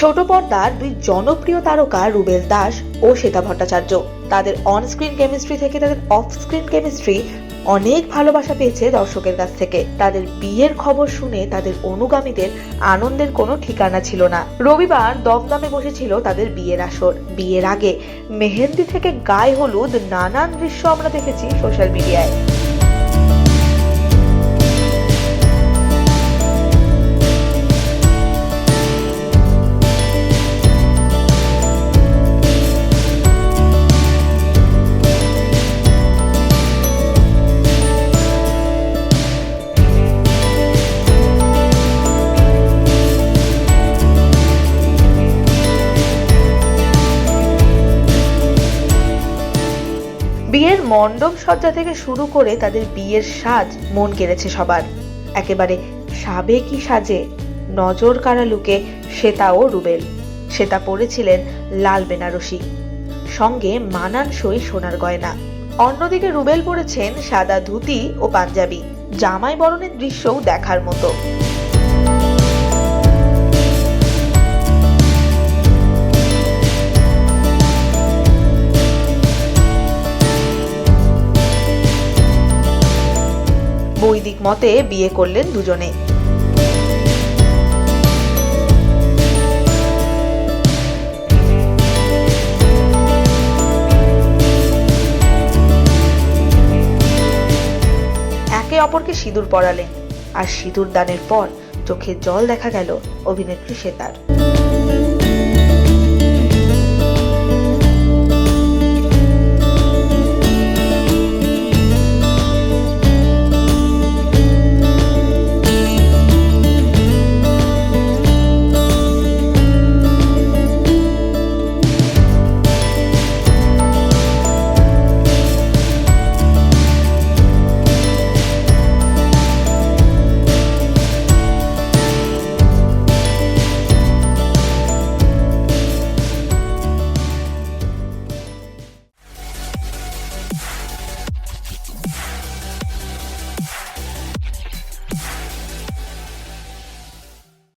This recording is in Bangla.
ছোট পর্দার দুই জনপ্রিয় তারকা রুবেল দাস ও শ্বেতা ভট্টাচার্য। তাদের অন স্ক্রিন কেমিস্ট্রি থেকে তাদের অফ স্ক্রিন কেমিস্ট্রি অনেক ভালোবাসা পেয়েছে দর্শকের কাছ থেকে। তাদের বিয়ের খবর শুনে তাদের অনুগামীদের আনন্দের কোনো ঠিকানা ছিল না। রবিবার দমদমে বসেছিল তাদের বিয়ের আসর। বিয়ের আগে মেহেন্দি থেকে গায়ে হলুদ নানান দৃশ্য আমরা দেখেছি সোশ্যাল মিডিয়ায় বিয়ের মণ্ডপ সজ্জা থেকে শুরু করে তাদের বিয়ের সাজ মন কেড়েছে সবার। একেবারে সাবেকি সাজে নজর কাড়া লুকে শ্বেতা ও রুবেল। শ্বেতা পরেছিলেন লাল বেনারসি। সঙ্গে মানানসই সোনার গয়না। অন্যদিকে রুবেল পরেছেন সাদা ধুতি ও পাঞ্জাবি। জামাই বরণের দৃশ্যও দেখার মতো। বৈদিক মতে বিয়ে করলেন দুজনে। একে অপরকে সিঁদুর পরালেন, আর সিঁদুর দানের পর চোখে জল দেখা গেল অভিনেত্রী শ্বেতার